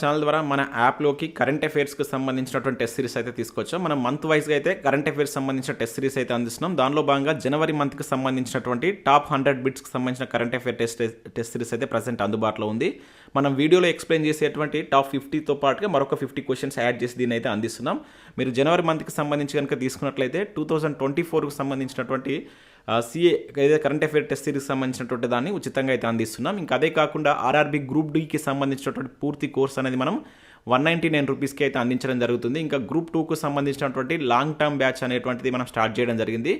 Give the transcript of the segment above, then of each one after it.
Channel ద్వారా మన యాప్లోకి current అఫైర్స్కి సంబంధించినటువంటి టెస్ట్ సిరీస్ అయితే తీసుకొచ్చాం. మనం మంత్ వైజ్గా అయితే కరెంట్ అఫైర్స్ సంబంధించిన టెస్ట్ సిరీస్ అయితే అందిస్తున్నాం. దానిలో భాగంగా జనవరి మంత్కి సంబంధించినటువంటి టాప్ హండ్రెడ్ బిట్స్కి సంబంధించిన current affair test test series అయితే ప్రజెంట్ అందుబాటులో ఉంది. మనం వీడియోలో ఎక్స్ప్లెయిన్ చేసేటువంటి టాప్ ఫిఫ్టీతో పాటుగా మరొక ఫిఫ్టీ క్వశ్చన్స్ యాడ్ చేసి దీన్ని అయితే అందిస్తున్నాం. మీరు జనవరి మంత్కి సంబంధించి కనుక తీసుకున్నట్లయితే టూ థౌజండ్ ట్వంటీ ఫోర్కి సంబంధించినటువంటి సిఏ ఏదైతే కరెంట్ అఫైర్ టెస్ట్ సిరీస్ సంబంధించినటువంటి దాన్ని ఉచితంగా అయితే అందిస్తున్నాం. ఇంకా అదే కాకుండా ఆర్ఆర్బీ గ్రూప్ డీకి సంబంధించినటువంటి పూర్తి కోర్స్ అనేది మనం వన్ నైంటీ నైన్ రూపీస్కి అయితే అందించడం జరుగుతుంది. ఇంకా గ్రూప్ టూకు సంబంధించినటువంటి లాంగ్ టర్మ్ బ్యాచ్ అనేటువంటిది మనం స్టార్ట్ చేయడం జరిగింది.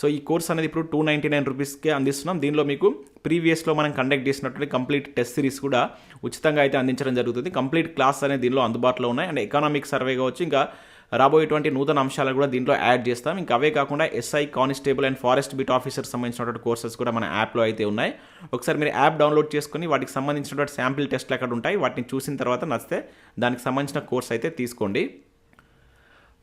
సో ఈ కోర్స్ అనేది ఇప్పుడు టూ నైంటీ నైన్ రూపీస్కే అందిస్తున్నాం. దీనిలో మీకు ప్రీవియస్లో మనం కండక్ట్ చేసినటువంటి కంప్లీట్ టెస్ట్ సిరీస్ కూడా ఉచితంగా అయితే అందించడం జరుగుతుంది. కంప్లీట్ క్లాస్ అనేది దీనిలో అందుబాటులో ఉన్నాయి. అండ్ ఎకనామిక్ సర్వే కావచ్చు ఇంకా రాబోయేటువంటి నూతన అంశాలు కూడా దీంట్లో యాడ్ చేస్తాం. ఇంకా అవే కాకుండా SI constable and forest beat officer సంబంధించినటువంటి కోర్సెస్ కూడా మన యాప్లో అయితే ఉన్నాయి. ఒకసారి మీరు యాప్ డౌన్లోడ్ చేసుకుని వాటికి సంబంధించినటువంటి శాంపిల్ టెస్ట్లు అక్కడ ఉంటాయి. వాటిని చూసిన తర్వాత నచ్చితే దానికి సంబంధించిన కోర్స్ అయితే తీసుకోండి.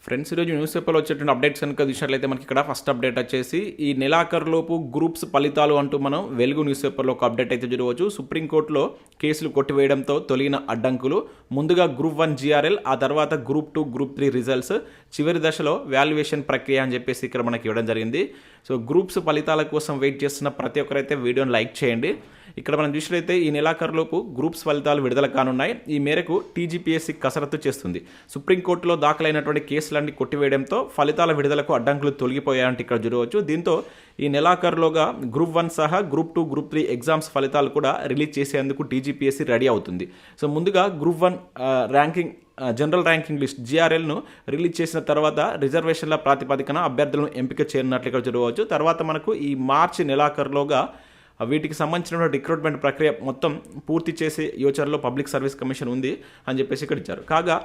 ఫ్రెండ్స్ ఈరోజు న్యూస్ పేపర్లో వచ్చేటువంటి అప్డేట్స్ కనుక చూసినట్లయితే మనకి ఇక్కడ ఫస్ట్ అప్డేట్ వచ్చేసి ఈ నెలాఖరులోపు గ్రూప్స్ ఫలితాలు అంటూ మనం వెలుగు న్యూస్ పేపర్లో ఒక అప్డేట్ అయితే చూడవచ్చు. సుప్రీంకోర్టులో కేసులు కొట్టివేయడంతో తొలగిన అడ్డంకులు. ముందుగా గ్రూప్ వన్ జీఆర్ఎల్ ఆ తర్వాత group two group three results చివరి దశలో వాల్యుయేషన్ ప్రక్రియ అని చెప్పేసి ఇక్కడ మనకి ఇవ్వడం జరిగింది. సో గ్రూప్స్ ఫలితాల కోసం వెయిట్ చేస్తున్న ప్రతి ఒక్కరైతే వీడియోని లైక్ చేయండి. ఇక్కడ మనం చూసినట్లయితే ఈ నెలాఖరులోపు గ్రూప్స్ ఫలితాలు విడుదల కానున్నాయి. ఈ మేరకు టీజీపీఎస్సీ కసరత్తు చేస్తుంది. సుప్రీంకోర్టులో దాఖలైనటువంటి కేసులన్నీ కొట్టివేయడంతో ఫలితాల విడుదలకు అడ్డంకులు తొలగిపోయాయంటే ఇక్కడ చూడవచ్చు. దీంతో ఈ నెలాఖరులోగా గ్రూప్ వన్ సహా group two group three exams ఫలితాలు కూడా రిలీజ్ చేసేందుకు టీజీపీఎస్సీ రెడీ అవుతుంది. సో ముందుగా group one ranking general ranking list జీఆర్ఎల్ను release చేసిన తర్వాత రిజర్వేషన్ల ప్రాతిపదికన అభ్యర్థులను ఎంపిక చేయనున్నట్లుగా ఇక్కడ చూడవచ్చు. తర్వాత మనకు ఈ మార్చి నెలాఖరులోగా వీటికి సంబంధించిన రిక్రూట్మెంట్ ప్రక్రియ మొత్తం పూర్తి చేసే యోచనలో పబ్లిక్ సర్వీస్ కమిషన్ ఉంది అని చెప్పేసి ఇక్కడ ఇచ్చారు. కాగా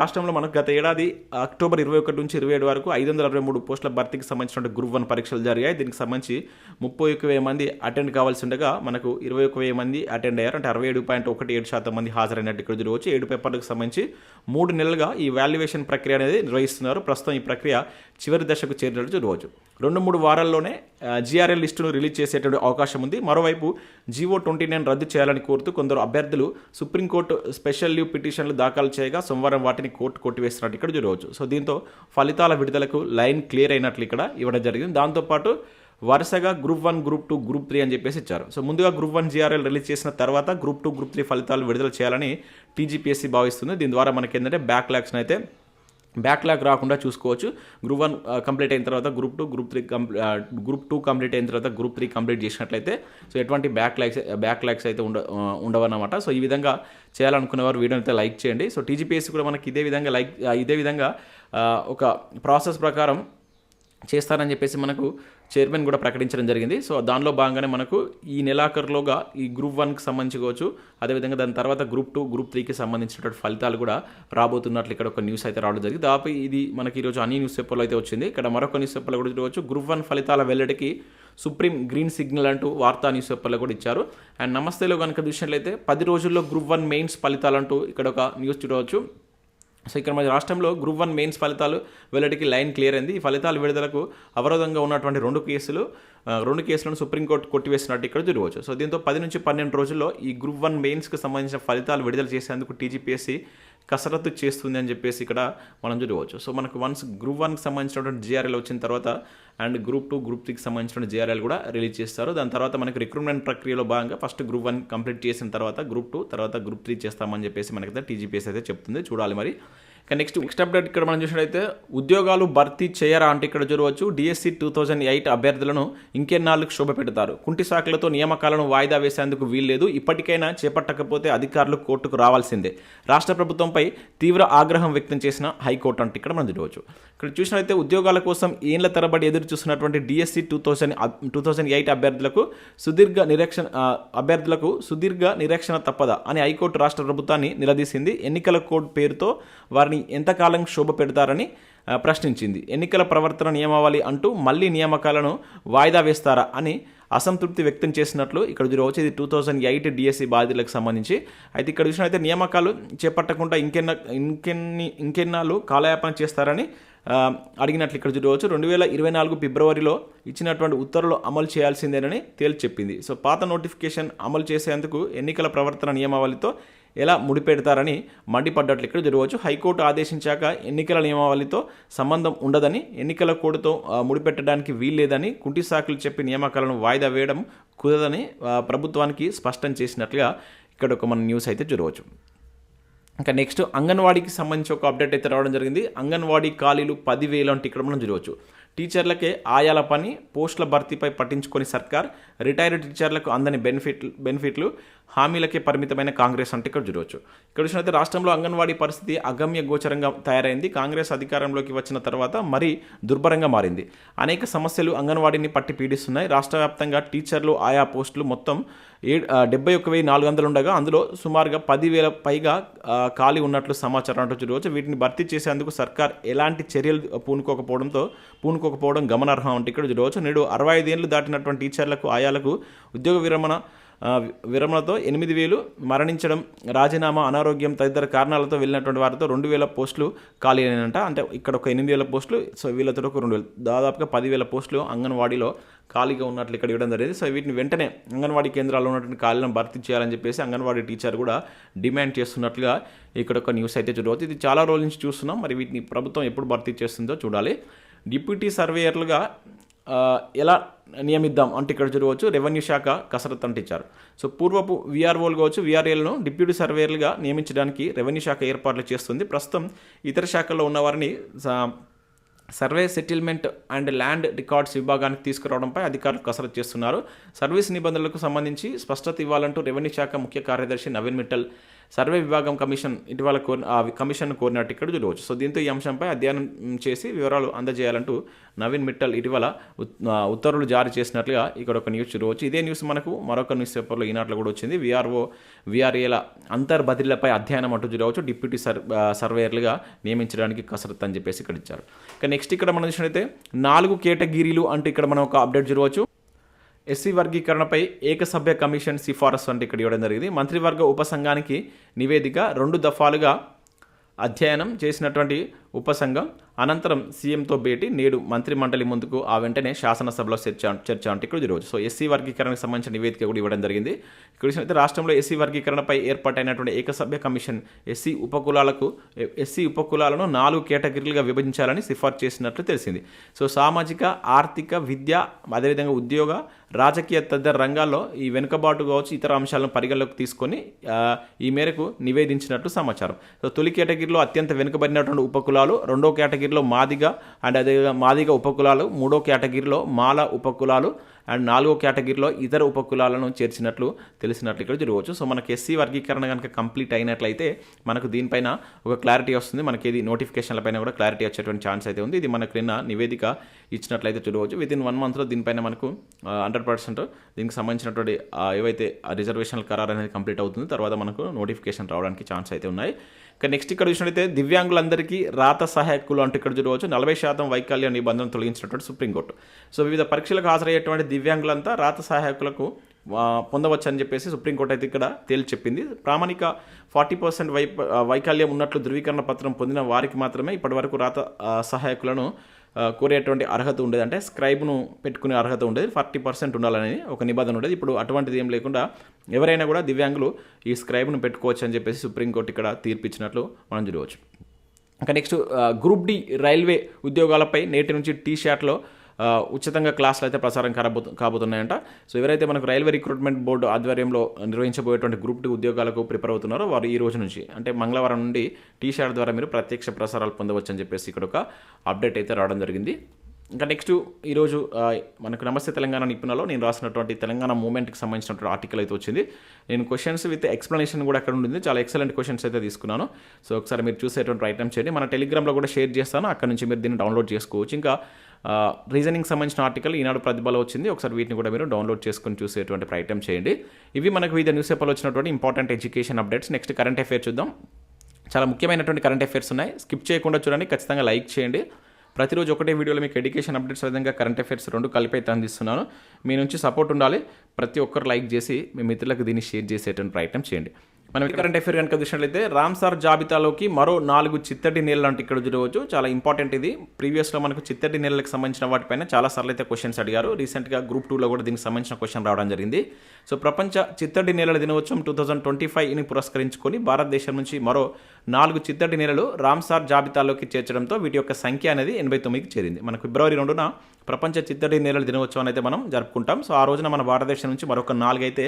రాష్ట్రంలో మనకు గత ఏడాది అక్టోబర్ ఇరవై ఒకటి నుంచి ఇరవై ఏడు వరకు ఐదు వందల అరవై మూడు పోస్టుల భర్తీకి సంబంధించిన గ్రూప్ వన్ పరీక్షలు జరిగాయి. దీనికి సంబంధించి ముప్పై ఒక వెయ్యి మంది అటెండ్ కావాల్సి ఉండగా మనకు ఇరవై ఒక వెయ్యి మంది అటెండ్ అయ్యారు. అంటే అరవై ఏడు పాయింట్ ఒకటి ఏడు శాతం మంది హాజరైనట్టు ఇక్కడ చూడవచ్చు. ఏడు పేపర్లకు సంబంధించి మూడు నెలలుగా ఈ వాల్యుయేషన్ ప్రక్రియ అనేది నిర్వహిస్తున్నారు. ప్రస్తుతం ఈ ప్రక్రియ చివరి దశకు చేరినట్టు చూడవచ్చు. రెండు మూడు వారాల్లోనే జీఆర్ఎల్ లిస్టును రిలీజ్ చేసేటువంటి అవకాశం ఉంది. మరోవైపు జీవో ట్వంటీ నైన్ రద్దు చేయాలని కోరుతూ కొందరు అభ్యర్థులు సుప్రీంకోర్టు స్పెషల్ లీవ్ పిటిషన్లు దాఖలు చేయగా సోమవారం వాటిని కోర్టు కొట్టివేస్తున్నట్టు ఇక్కడ చూడవచ్చు. సో దీంతో ఫలితాల విడుదలకు లైన్ క్లియర్ అయినట్లు ఇక్కడ ఇవ్వడం జరిగింది. దాంతోపాటు వరుసగా group one group two group three అని చెప్పేసి ఇచ్చారు. సో ముందుగా గ్రూప్ వన్ జీఆర్ఎల్ రిలీజ్ చేసిన తర్వాత గ్రూప్ టూ గ్రూప్ త్రీ ఫలితాలు విడుదల చేయాలని టీజీపీఎస్సీ భావిస్తుంది. దీని ద్వారా మనకి ఏంటంటే బ్యాక్ లాక్స్ని అయితే బ్యాక్లాగ్ రాకుండా చూసుకోవచ్చు. గ్రూప్ వన్ కంప్లీట్ అయిన తర్వాత group two group three group two complete అయిన తర్వాత గ్రూప్ త్రీ కంప్లీట్ చేసినట్లయితే సో ఎటువంటి బ్యాక్ ల్యాక్స్ బ్యాక్ ల్యాక్స్ అయితే ఉండ uh, ఉండవన్నమాట. సో ఈ విధంగా చేయాలనుకునేవారు వీడియోని అయితే లైక్ చేయండి. సో టీజీపీఎస్సీ కూడా మనకి ఇదే విధంగా లైక్ uh, ఇదే విధంగా uh, ఒక ప్రాసెస్ ప్రకారం చేస్తారని చెప్పేసి మనకు చైర్మన్ కూడా ప్రకటించడం జరిగింది. సో దానిలో భాగంగానే మనకు ఈ నెలాఖరులోగా ఈ గ్రూప్ వన్కి సంబంధించుకోవచ్చు అదేవిధంగా దాని తర్వాత గ్రూప్ టూ గ్రూప్ త్రీకి సంబంధించినటువంటి ఫలితాలు కూడా రాబోతున్నట్లు ఇక్కడ ఒక న్యూస్ అయితే రావడం జరిగింది. దాపై ఇది మనకి ఈరోజు అన్ని న్యూస్ పేపర్లో అయితే వచ్చింది. ఇక్కడ మరొక న్యూస్ పేపర్లో కూడా చూడవచ్చు. గ్రూప్ వన్ ఫలితాల వెల్లడికి సుప్రీం గ్రీన్ సిగ్నల్ అంటూ వార్తా న్యూస్ పేపర్లో కూడా ఇచ్చారు. అండ్ నమస్తేలో కనుక చూసినట్లయితే పది రోజుల్లో గ్రూప్ వన్ మెయిన్స్ ఫలితాలంటూ ఇక్కడ ఒక న్యూస్ చూడవచ్చు. సో ఇక్కడ మన రాష్ట్రంలో గ్రూప్ వన్ మెయిన్స్ ఫలితాలు వెల్లడికి లైన్ క్లియర్ అయింది. ఈ ఫలితాలు విడుదలకు అవరోధంగా ఉన్నటువంటి రెండు కేసులు రెండు కేసులను సుప్రీంకోర్టు కొట్టివేసినట్టు ఇక్కడ చూడవచ్చు. సో దీంతో పది నుంచి పన్నెండు రోజుల్లో ఈ గ్రూప్ వన్ మెయిన్స్కి సంబంధించిన ఫలితాలు విడుదల చేసేందుకు టీజీపీఎస్సీ కసరత్తు చేస్తుంది అని చెప్పేసి ఇక్కడ మనం చూడవచ్చు. సో మనకు వన్స్ గ్రూప్ వన్కి సంబంధించినటువంటి జిఆర్ఎల్ వచ్చిన తర్వాత అండ్ గ్రూప్ టూ గ్రూప్ త్రీకి సంబంధించిన జిఆర్ఎల్ కూడా రిలీజ్ చేస్తారు. దాని తర్వాత మనకి రిక్రూట్మెంట్ ప్రక్రియలో భాగంగా ఫస్ట్ గ్రూప్ వన్ కంప్లీట్ చేసిన తర్వాత గ్రూప్ టూ తర్వాత గ్రూప్ త్రీ చేస్తామని చెప్పేసి మనకైతే టీజీపీఎస్ అయితే చెప్తుంది. చూడాలి మరి. కానీ నెక్స్ట్ నెక్స్ట్ అప్డేట్ ఇక్కడ మనం చూసినట్లయితే ఉద్యోగాలు భర్తీ చేయరా అంటే ఇక్కడ చూడవచ్చు. డిఎస్సి టూ థౌజండ్ ఎయిట్ అభ్యర్థులను ఇంకెన్నాళ్ళకు శోభ పెడతారు. కుంటి శాఖలతో నియామకాలను వాయిదా వేసేందుకు వీల్లేదు. ఇప్పటికైనా చేపట్టకపోతే అధికారులు కోర్టుకు రావాల్సిందే. రాష్ట్ర ప్రభుత్వంపై తీవ్ర ఆగ్రహం వ్యక్తం చేసిన హైకోర్టు అంటే ఇక్కడ మనం చూడవచ్చు. ఇక్కడ చూసినట్లయితే ఉద్యోగాల కోసం ఏళ్ళ తరబడి ఎదురు చూస్తున్నటువంటి DSC two thousand two thousand eight అభ్యర్థులకు సుదీర్ఘ నిరీక్షణ అభ్యర్థులకు సుదీర్ఘ నిరీక్షణ తప్పదా అని హైకోర్టు రాష్ట్ర ప్రభుత్వాన్ని నిలదీసింది. ఎన్నికల కోడ్ పేరుతో వారిని ఎంతకాలం శోభ పెడతారని ప్రశ్నించింది. ఎన్నికల ప్రవర్తన నియమావళి అంటూ మళ్ళీ నియామకాలను వాయిదా వేస్తారా అని అసంతృప్తి వ్యక్తం చేసినట్లు ఇక్కడ చూడవచ్చు ఇది టూ థౌజండ్ ఎయిట్ డిఎస్సి బాధితులకు సంబంధించి. అయితే ఇక్కడ చూసినట్లయితే నియామకాలు చేపట్టకుండా ఇంకెన్న ఇంకెన్ని ఇంకెన్నాళ్ళు కాలయాపన చేస్తారని అడిగినట్లు ఇక్కడ చూడవచ్చు రెండు వేల ఇరవై నాలుగు ఫిబ్రవరిలో ఇచ్చినటువంటి ఉత్తర్వులు అమలు చేయాల్సిందేనని తేల్చి చెప్పింది. సో పాత నోటిఫికేషన్ అమలు చేసేందుకు ఎన్నికల ప్రవర్తన నియమావళితో ఎలా ముడిపెడతారని మండిపడ్డట్లు ఇక్కడ జరగవచ్చు. హైకోర్టు ఆదేశించాక ఎన్నికల నియమావళితో సంబంధం ఉండదని ఎన్నికల కోడ్తో ముడిపెట్టడానికి వీల్లేదని కుంటి సాకులు చెప్పి నియామకాలను వాయిదా వేయడం కుదరదని ప్రభుత్వానికి స్పష్టం చేసినట్లుగా ఇక్కడ ఒక మన న్యూస్ అయితే చూడవచ్చు ఇంకా నెక్స్ట్ అంగన్వాడీకి సంబంధించి ఒక అప్డేట్ అయితే రావడం జరిగింది. అంగన్వాడీ ఖాళీలు పదివేలు అంటే ఇక్కడ మనం చూడవచ్చు టీచర్లకే ఆయాల పని పోస్టుల భర్తీపై పట్టించుకొని సర్కార్ రిటైర్డ్ టీచర్లకు అందని బెనిఫిట్లు బెనిఫిట్లు హామీలకే పరిమితమైన కాంగ్రెస్ అంటే ఇక్కడ చూడవచ్చు ఇక్కడ చూసినట్లయితే రాష్ట్రంలో అంగన్వాడీ పరిస్థితి అగమ్య గోచరంగా తయారైంది. కాంగ్రెస్ అధికారంలోకి వచ్చిన తర్వాత మరీ దుర్భరంగా మారింది. అనేక సమస్యలు అంగన్వాడీని పట్టి పీడిస్తున్నాయి. రాష్ట్ర వ్యాప్తంగా టీచర్లు ఆయా పోస్టులు మొత్తం ఏ డెబ్బై ఒక్క వెయ్యి నాలుగు వందలు ఉండగా అందులో సుమారుగా పదివేల పైగా ఖాళీ ఉన్నట్లు సమాచారం అంటూ చూడవచ్చు వీటిని భర్తీ చేసేందుకు సర్కార్ ఎలాంటి చర్యలు పూనుకోకపోవడంతో పూనుకోకపోవడం గమనార్హం అంటే ఇక్కడ చూడవచ్చు నేడు అరవై ఐదేళ్ళు దాటినటువంటి టీచర్లకు ఆయా గాయాలకు ఉద్యోగ విరమణ విరమణతో ఎనిమిది వేలు మరణించడం రాజీనామా అనారోగ్యం తదితర కారణాలతో వెళ్ళినటువంటి వారితో రెండు వేల పోస్టులు ఖాళీ అయినంట అంటే ఇక్కడ ఒక ఎనిమిది వేల పోస్టులు సో వీళ్ళతో ఒక రెండు వేలు. దాదాపుగా పదివేల పోస్టులు అంగన్వాడీలో ఖాళీగా ఉన్నట్లు ఇక్కడ ఇవ్వడం జరిగింది. సో వీటిని వెంటనే అంగన్వాడీ కేంద్రాల్లో ఉన్నటువంటి ఖాళీలను భర్తీ చేయాలని చెప్పేసి అంగన్వాడీ టీచర్ కూడా డిమాండ్ చేస్తున్నట్లుగా ఇక్కడ ఒక న్యూస్ అయితే చూడవచ్చు. ఇది చాలా రోజుల నుంచి చూస్తున్నాం. మరి వీటిని ప్రభుత్వం ఎప్పుడు భర్తీ చేస్తుందో చూడాలి. డిప్యూటీ సర్వేయర్లుగా ఎలా నియమిద్దాం అంటే ఇక్కడ చూడవచ్చు రెవెన్యూ శాఖ కసరత్తు అంటే ఇచ్చారు సో పూర్వపు వీఆర్ఓలు కావచ్చు వీఆర్ఏలను డిప్యూటీ సర్వేయర్లుగా నియమించడానికి రెవెన్యూ శాఖ ఏర్పాట్లు చేస్తుంది. ప్రస్తుతం ఇతర శాఖల్లో ఉన్నవారిని survey settlement and land records విభాగానికి తీసుకురావడంపై అధికారులు కసరత్తు చేస్తున్నారు. సర్వీస్ నిబంధనలకు సంబంధించి స్పష్టత ఇవ్వాలంటూ రెవెన్యూ శాఖ ముఖ్య కార్యదర్శి నవీన్ మిట్టల్ సర్వే విభాగం కమిషన్ ఇటీవల కోరి ఆ కమిషన్ కోరినట్టు ఇక్కడ చూడవచ్చు. సో దీంతో ఈ అంశంపై అధ్యయనం చేసి వివరాలు అందజేయాలంటూ నవీన్ మిట్టల్ ఇటీవల ఉత్తర్వులు జారీ చేసినట్లుగా ఇక్కడ ఒక న్యూస్ చూడవచ్చు. ఇదే న్యూస్ మనకు మరొక న్యూస్ పేపర్లో ఈనాట్లో కూడా వచ్చింది. విఆర్ఓ విఆర్ఏల అంతర్బదిలీలపై అధ్యయనం అంటూ చూడవచ్చు. డిప్యూటీ సర్ సర్వేయర్లుగా నియమించడానికి కసరత్తు అని చెప్పేసి ఇక్కడ ఇచ్చారు. ఇక నెక్స్ట్ ఇక్కడ మనం చూసినట్లయితే నాలుగు కేటగిరీలు అంటూ ఇక్కడ మనం ఒక అప్డేట్ చూడవచ్చు. ఎస్సీ వర్గీకరణపై ఏకసభ్య కమిషన్ సిఫారసు అంటే ఇక్కడ ఇవ్వడం జరిగింది. మంత్రివర్గ ఉపసంఘానికి నివేదిక రెండు దఫాలుగా అధ్యయనం చేసినటువంటి ఉపసంఘం అనంతరం సీఎంతో భేటీ. నేడు మంత్రి మండలి ముందుకు ఆ వెంటనే శాసనసభలో చర్చ చర్చ అంటే ఇక్కడ ఈరోజు. సో ఎస్సీ వర్గీకరణకు సంబంధించిన నివేదిక కూడా ఇవ్వడం జరిగింది. ఇక్కడ చూసినట్లయితే రాష్ట్రంలో ఎస్సీ వర్గీకరణపై ఏర్పాటైనటువంటి ఏకసభ్య కమిషన్ ఎస్సీ ఉపకులాలకు ఎస్సీ ఉపకులాలను నాలుగు కేటగిరీలుగా విభజించాలని సిఫార్సు చేసినట్లు తెలిసింది. సో సామాజిక ఆర్థిక విద్య అదేవిధంగా ఉద్యోగ రాజకీయ తదితర రంగాల్లో ఈ వెనుకబాటు కావచ్చు ఇతర అంశాలను పరిగణలోకి తీసుకొని ఈ మేరకు నివేదించినట్లు సమాచారం. సో తొలి కేటగిరీలో అత్యంత వెనుకబడినటువంటి ఉపకులాలు రెండో కేటగిరీలో మాదిగ అండ్ అదే మాదిగ ఉపకులాలు మూడో కేటగిరీలో మాల ఉపకులాలు అండ్ నాలుగో కేటగిరీలో ఇతర ఉపకులాలను చేర్చినట్లు తెలిసినట్లు ఇక్కడ జరగవచ్చు. సో మనకి ఎస్సీ వర్గీకరణ కనుక కంప్లీట్ అయినట్లయితే మనకు దీనిపైన ఒక క్లారిటీ వస్తుంది. మనకి ఇది నోటిఫికేషన్ల పైన కూడా క్లారిటీ వచ్చేటువంటి ఛాన్స్ అయితే ఉంది. ఇది మనకు నిన్న నివేదిక ఇచ్చినట్లయితే చూడవచ్చు. విత్ ఇన్ వన్ మంత్లో దీనిపైన మనకు హండ్రెడ్ పర్సెంట్ దీనికి సంబంధించినటువంటి ఏవైతే రిజర్వేషన్ల ఖరారు అనేది కంప్లీట్ అవుతుంది తర్వాత మనకు నోటిఫికేషన్ రావడానికి ఛాన్స్ అయితే ఉన్నాయి. ఇక నెక్స్ట్ ఇక్కడ చూసినట్లయితే దివ్యాంగులందరికీ రాత సహాయకులు అంటే ఇక్కడ చూడవచ్చు. నలభై శాతం వైకల్య నిబంధన తొలగించినటువంటి సుప్రీంకోర్టు సో వివిధ పరీక్షలకు హాజరయ్యేటువంటి దివ్యాంగులంతా రాత సహాయకులకు పొందవచ్చని పొందవచ్చు అని చెప్పేసి సుప్రీంకోర్టు అయితే ఇక్కడ తేల్చి చెప్పింది ప్రామాణిక ఫార్టీ పర్సెంట్ వై వైకల్యం ఉన్నట్లు ధృవీకరణ పత్రం పొందిన వారికి మాత్రమే ఇప్పటివరకు రాత సహాయకులను కోరేటువంటి అర్హత ఉండేది. అంటే స్క్రైబ్ను పెట్టుకునే అర్హత ఉండేది. ఫార్టీ పర్సెంట్ ఉండాలని ఒక నిబంధన ఉండేది. ఇప్పుడు అటువంటిది ఏం లేకుండా ఎవరైనా కూడా దివ్యాంగులు ఈ స్క్రైబ్ను పెట్టుకోవచ్చు అని చెప్పేసి సుప్రీంకోర్టు ఇక్కడ తీర్పిచ్చినట్లు మనం చూడవచ్చు. ఇంకా నెక్స్ట్ గ్రూప్ డి రైల్వే ఉద్యోగాలపై నేటి నుంచి టీ షర్ట్లో ఉచితంగా క్లాసులు అయితే ప్రసారం కాబో కాబోతున్నాయంట. సో ఎవరైతే మనకు రైల్వే రిక్రూట్మెంట్ బోర్డు ఆధ్వర్యంలో నిర్వహించబోయేటువంటి గ్రూప్ టీ ఉద్యోగాలకు ప్రిపేర్ అవుతున్నారో వారు ఈ రోజు నుంచి అంటే మంగళవారం నుండి టీ షాట్ ద్వారా మీరు ప్రత్యక్ష ప్రసారాలు పొందవచ్చు అని చెప్పేసి ఇక్కడ ఒక అప్డేట్ అయితే రావడం జరిగింది. ఇంకా నెక్స్ట్ ఈరోజు మనకు నమస్తే తెలంగాణ నిపుణలో నేను రాసినటువంటి తెలంగాణ మూమెంట్కి సంబంధించినటువంటి ఆర్టికల్ అయితే వచ్చింది. నేను క్వశ్చన్స్ విత్ ఎక్స్ప్లెనేషన్ కూడా అక్కడ ఉంటుంది చాలా ఎక్సలెంట్ క్వశ్చన్స్ అయితే తీసుకున్నాను. సో ఒకసారి మీరు చూసేటువంటి ప్రయత్నం చేయండి. మన టెలిగ్రామ్లో కూడా షేర్ చేస్తాను. అక్కడ నుంచి మీరు దీన్ని డౌన్లోడ్ చేసుకోవచ్చు. ఇంకా రీజనింగ్ సంబంధించిన ఆర్టికల్ ఈనాడు ప్రతిభలో వచ్చింది. ఒకసారి వీటిని కూడా మీరు డౌన్లోడ్ చేసుకొని చూసేటువంటి ప్రయత్నం చేయండి. ఇవి మనకు వివిధ న్యూస్ పేపర్లో వచ్చినటువంటి important education updates next current affair చూద్దాం. చాలా ముఖ్యమైనటువంటి కరెంట్ అఫేర్స్ ఉన్నాయి. స్కిప్ చేయకుండా చూడండి. ఖచ్చితంగా లైక్ చేయండి. ప్రతిరోజు ఒకటే వీడియోలో మీకు ఎడ్యుకేషన్ అప్డేట్స్ విధంగా కరెంట్ అఫేర్స్ రెండు కలిపి అయితే అందిస్తున్నాను. మీ నుంచి సపోర్ట్ ఉండాలి. ప్రతి ఒక్కరు లైక్ చేసి మీ మిత్రులకు దీన్ని షేర్ చేసేటువంటి ప్రయత్నం చేయండి. మనం కరెంట్ అఫేర్ కనుక చూసినట్లయితే రామ్సార్ జాబితాలోకి మరో నాలుగు చిత్తడి నీళ్ళు అంటే ఇక్కడ చూడవచ్చు. చాలా ఇంపార్టెంట్ ఇది. ప్రీవియస్లో మనకు చిత్తడి నీళ్ళకి సంబంధించిన వాటిపైన చాలా సార్లు అయితే క్వశ్చన్స్ అడిగారు రీసెంట్గా గ్రూప్ టూలో కూడా దీనికి సంబంధించిన క్వశ్చన్ రావడం జరిగింది. సో ప్రపంచ చిత్తడి నీళ్ళ దినోత్సవం టూ థౌజండ్ ట్వంటీ ఫైవ్ని పురస్కరించుకొని భారతదేశం నుంచి మరో నాలుగు చిత్తడి నీళ్ళు రామ్సార్ జాబితాలోకి చేర్చడంతో వీటి యొక్క సంఖ్య అనేది ఎనభై తొమ్మిదికి చేరింది. మనకు ఫిబ్రవరి రెండున ప్రపంచ చిత్తడి నీళ్ళ దినోత్సవం అయితే మనం జరుపుకుంటాం. సో ఆ రోజున మన భారతదేశం నుంచి మరొక నాలుగైతే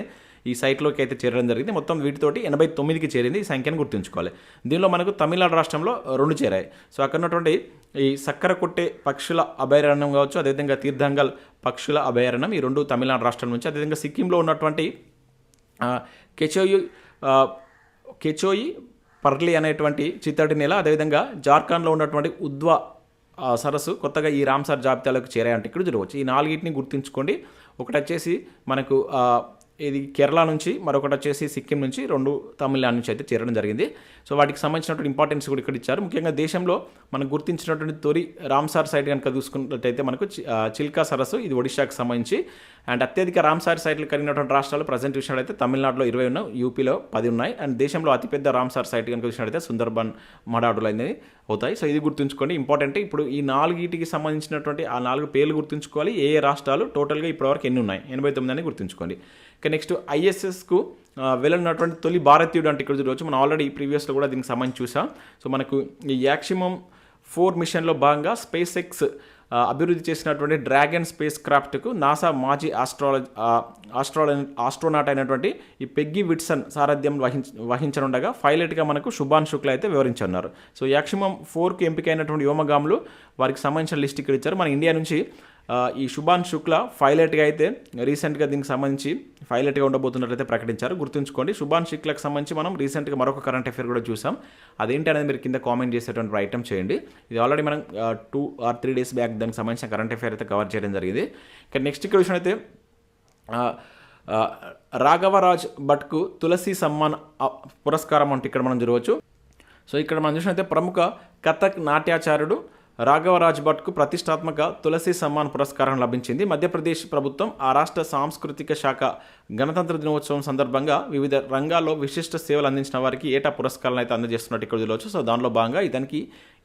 ఈ సైట్లోకి అయితే చేరడం జరిగింది. మొత్తం వీటితోటి ఎనభై తొమ్మిదికి చేరింది ఈ సంఖ్యను గుర్తుంచుకోవాలి. దీనిలో మనకు తమిళనాడు రాష్ట్రంలో రెండు చేరాయి. సో అక్కడ ఉన్నటువంటి ఈ సక్కర కొట్టే పక్షుల అభయారణ్యం కావచ్చు అదేవిధంగా తీర్థంగల్ పక్షుల అభయారణ్యం ఈ రెండు తమిళనాడు రాష్ట్రం నుంచి అదేవిధంగా సిక్కింలో ఉన్నటువంటి కెచోయి కెచోయి పర్లి అనేటువంటి చిత్తడి నేల అదేవిధంగా జార్ఖండ్లో ఉన్నటువంటి ఉద్వా సరస్సు కొత్తగా ఈ రామ్సార్ జాబితాలోకి చేరాయంటే ఇక్కడ చూడవచ్చు. ఈ నాలుగిటిని గుర్తుంచుకోండి. ఒకటి వచ్చేసి మనకు ఇది కేరళ నుంచి మరొకటి వచ్చేసి సిక్కిం నుంచి రెండు తమిళనాడు నుంచి అయితే చేరడం జరిగింది. సో వాటికి సంబంధించినటువంటి ఇంపార్టెన్స్ కూడా ఇక్కడ ఇచ్చారు. ముఖ్యంగా దేశంలో మనం గుర్తించినటువంటి తొలి రామ్సార్ సైట్ కనుక చూసుకున్నట్టయితే మనకు చి- చిల్కా సరస్సు ఇది ఒడిశాకు సంబంధించి. అండ్ అత్యధిక రామ్సార్ సైట్లు కలిగినటువంటి రాష్ట్రాలు ప్రజెంట్ చూసినట్లయితే తమిళనాడులో ఇరవై ఉన్నాయి యూపీలో పది ఉన్నాయి. అండ్ దేశంలో అతిపెద్ద రామ్సార్ సైట్ కనుక చూసినట్లయితే సుందర్బన్ మడాడులు అనేది అవుతాయి. సో ఇది గుర్తుంచుకోండి. ఇంపార్టెంట్ ఇప్పుడు ఈ నాలుగిటికి సంబంధించినటువంటి ఆ నాలుగు పేర్లు గుర్తుంచుకోవాలి. ఏ ఏ రాష్ట్రాలు టోటల్గా ఇప్పటివరకు ఎన్ని ఉన్నాయి? ఎనభై తొమ్మిది అని గుర్తుంచుకోండి. ఇక నెక్స్ట్ ఐఎస్ఎస్కు వెళ్ళినటువంటి తొలి భారతీయుడు అంటే ఇక్కడ చూడవచ్చు. మనం ఆల్రెడీ ప్రీవియస్లో కూడా దీనికి సంబంధించి చూసాం. సో మనకు ఈ యాక్సిమం ఫోర్ మిషన్లో భాగంగా స్పేస్ ఎక్స్ అభివృద్ధి చేసినటువంటి డ్రాగన్ స్పేస్ క్రాఫ్ట్కు నాసా మాజీ ఆస్ట్రాలజీ ఆస్ట్రాల ఆస్ట్రోనాట్ అయినటువంటి ఈ పెగ్గి విట్సన్ సారథ్యం వహించ వహించనుండగా పైలట్గా మనకు శుభాన్ శుక్లా అయితే వివరించన్నారు సో యాక్సిమం ఫోర్కి ఎంపికైనటువంటి వ్యోమగాములు వారికి సంబంధించిన లిస్ట్ ఇక్కడ ఇచ్చారు. మన ఇండియా నుంచి ఈ శుభాన్ శుక్లా పైలట్గా అయితే రీసెంట్గా దీనికి సంబంధించి పైలట్గా ఉండబోతున్నట్లయితే ప్రకటించారు. గుర్తుంచుకోండి శుభాన్ శుక్లాకి సంబంధించి మనం రీసెంట్గా మరొక కరెంట్ అఫేర్ కూడా చూసాం. అదేంటి అనేది మీరు కింద కామెంట్ చేసేటువంటి ఐటమ్ చేయండి. ఇది ఆల్రెడీ మనం two or three days back దానికి సంబంధించిన కరెంట్ అఫేర్ అయితే కవర్ చేయడం జరిగింది. ఇక నెక్స్ట్ ఇక్కడ విషయం అయితే రాఘవరాజ్ భట్కు తులసి సమ్మాన్ పురస్కారం అంటే ఇక్కడ మనం చూడవచ్చు. సో ఇక్కడ మనం చూసినట్టయితే ప్రముఖ కథక్ నాట్యాచార్యుడు రాఘవరాజ్ భట్కు ప్రతిష్టాత్మక తులసి సమ్మాన్ పురస్కారం లభించింది. మధ్యప్రదేశ్ ప్రభుత్వం ఆ రాష్ట్ర సాంస్కృతిక శాఖ గణతంత్ర దినోత్సవం సందర్భంగా వివిధ రంగాల్లో విశిష్ట సేవలు అందించిన వారికి ఏటా పురస్కారాలను అయితే అందజేస్తున్నట్టు ఇక్కడ చూడవచ్చు సో దానిలో భాగంగా ఇతనికి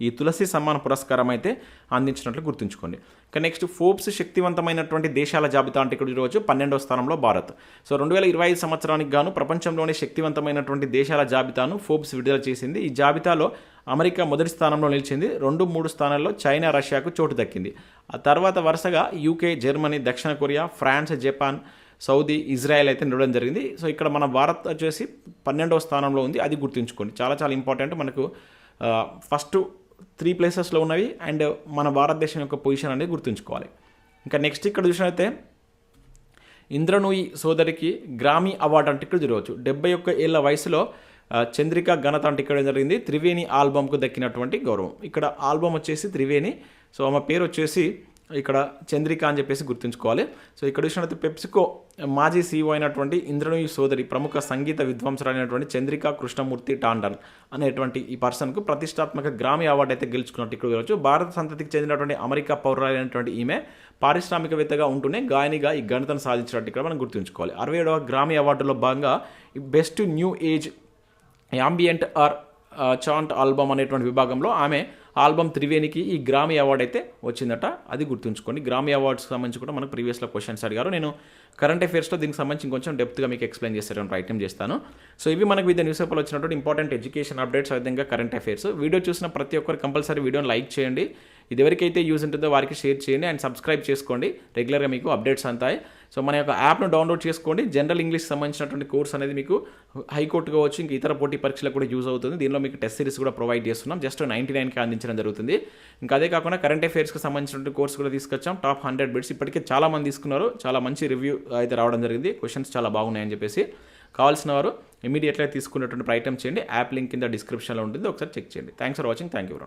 ఈ తులసి సమ్మాన్ పురస్కారం అయితే అందించినట్లు గుర్తుంచుకోండి. ఇక నెక్స్ట్ ఫోర్బ్స్ శక్తివంతమైనటువంటి దేశాల జాబితా అంటే ఇక్కడ ఈరోజు పన్నెండవ స్థానంలో భారత్. సో రెండు వేల ఇరవై ఐదు సంవత్సరానికి గాను ప్రపంచంలోనే శక్తివంతమైనటువంటి దేశాల జాబితాను ఫోర్బ్స్ విడుదల చేసింది. ఈ జాబితాలో అమెరికా మొదటి స్థానంలో నిలిచింది రెండు మూడు స్థానాల్లో చైనా రష్యాకు చోటు దక్కింది. ఆ తర్వాత వరుసగా యూకే జర్మనీ దక్షిణ Korea France Japan Saudi Israel అయితే నిలవడం జరిగింది. సో ఇక్కడ మన భారత్ వచ్చేసి పన్నెండవ స్థానంలో ఉంది అది గుర్తుంచుకోండి. చాలా చాలా ఇంపార్టెంట్ మనకు ఫస్ట్ త్రీ ప్లేసెస్లో ఉన్నవి అండ్ మన భారతదేశం యొక్క పొజిషన్ అనేది గుర్తుంచుకోవాలి. ఇంకా నెక్స్ట్ ఇక్కడ చూసినట్లయితే ఇంద్రనూయి సోదరికి గ్రామీ అవార్డు అంటే ఇక్కడ చూడవచ్చు. డెబ్బై ఒక్క ఏళ్ళ వయసులో చంద్రిక ఘనత అంటే ఇక్కడ జరిగింది. త్రివేణి ఆల్బమ్కు దక్కినటువంటి గౌరవం. ఇక్కడ ఆల్బమ్ వచ్చేసి త్రివేణి. సో ఆమె పేరు వచ్చేసి ఇక్కడ చంద్రిక అని చెప్పేసి గుర్తుంచుకోవాలి. సో ఇక్కడ చూసినట్లయితే పెప్సికో మాజీ సీఈఓ అయినటువంటి ఇంద్రనూయి సోదరి ప్రముఖ సంగీత విద్వాంసరైనటువంటి చంద్రిక కృష్ణమూర్తి టాండన్ అనేటువంటి ఈ పర్సన్కు ప్రతిష్టాత్మక గ్రామీ అవార్డు అయితే గెలుచుకున్నట్టు ఇక్కడ చూడవచ్చు. భారత సంతతికి చెందినటువంటి అమెరికా పౌరులైనటువంటి ఈమె పారిశ్రామికవేత్తగా ఉంటూనే గాయనిగా ఈ ఘనతను సాధించినట్టు ఇక్కడ మనం గుర్తుంచుకోవాలి. అరవై ఏడవ గ్రామీ అవార్డులో భాగంగా best new age ambient or chant album అనేటువంటి విభాగంలో ఆమె ఆల్బమ్ త్రివేణికి ఈ గ్రామీ అవార్డు అయితే వచ్చిందట. అది గుర్తుంచుకోండి. గ్రామీ అవార్డ్స్కి సంబంధించి కూడా మనకు ప్రీవియస్లో క్వశ్చన్స్ అడిగారు. నేను కరెంట్ అఫేర్స్లో దీనికి సంబంధించి ఇంకొంచెం డెప్త్గా మీకు ఎక్స్ప్లెయిన్ చేసేటువంటి ప్రయత్నం చేస్తాను. సో ఇవి మనకు వివిధ న్యూస్ పేపర్లో వచ్చినటువంటి ఇంపార్టెంట్ ఎడ్యుకేషన్ అప్డేట్స్ విధంగా కరెంట్ అఫేర్స్ వీడియో చూసిన ప్రతి ఒక్కరు కంపల్సరీ వీడియోని లైక్ చేయండి. ఇది ఎవరికైతే యూజ్ ఉంటుందో వారికి షేర్ చేయండి అండ్ సబ్స్క్రైబ్ చేసుకోండి. రెగ్యులర్గా మీకు అప్డేట్స్ అంతాయి. సో మన యొక్క యాప్ను డౌన్లోడ్ చేసుకోండి. జనరల్ ఇంగ్లీష్ సంబంధించినటువంటి కోర్స్ అనేది మీకు హైకోర్టు కావచ్చు ఇంకా ఇతర పోటీ పరీక్షలకు కూడా యూజ్ అవుతుంది. దీనిలో మీకు టెస్ట్ సిరీస్ కూడా ప్రొవైడ్ చేస్తున్నాం. జస్ట్ నైంటీ నైన్కి అందించడం జరుగుతుంది. ఇంకా అదే కాకుండా కరెంట్ అఫైర్స్కి సంబంధించినటువంటి కోర్స్ కూడా తీసుకొచ్చాం. టాప్ హండ్రెడ్ బిట్స్ ఇప్పటికే చాలా మంది తీసుకున్నారు. చాలా మంచి రివ్యూ అయితే రావడం జరిగింది. క్వశ్చన్స్ చాలా బాగున్నాయని చెప్పేసి కావాల్సిన వారు ఇమీడియట్గా తీసుకునేటువంటి ప్రయత్నం చేయండి. యాప్ లింక్ కింద డిస్క్రిప్షన్లో ఉంటుంది. ఒకసారి చెక్ చేయండి. Thanks for watching thank you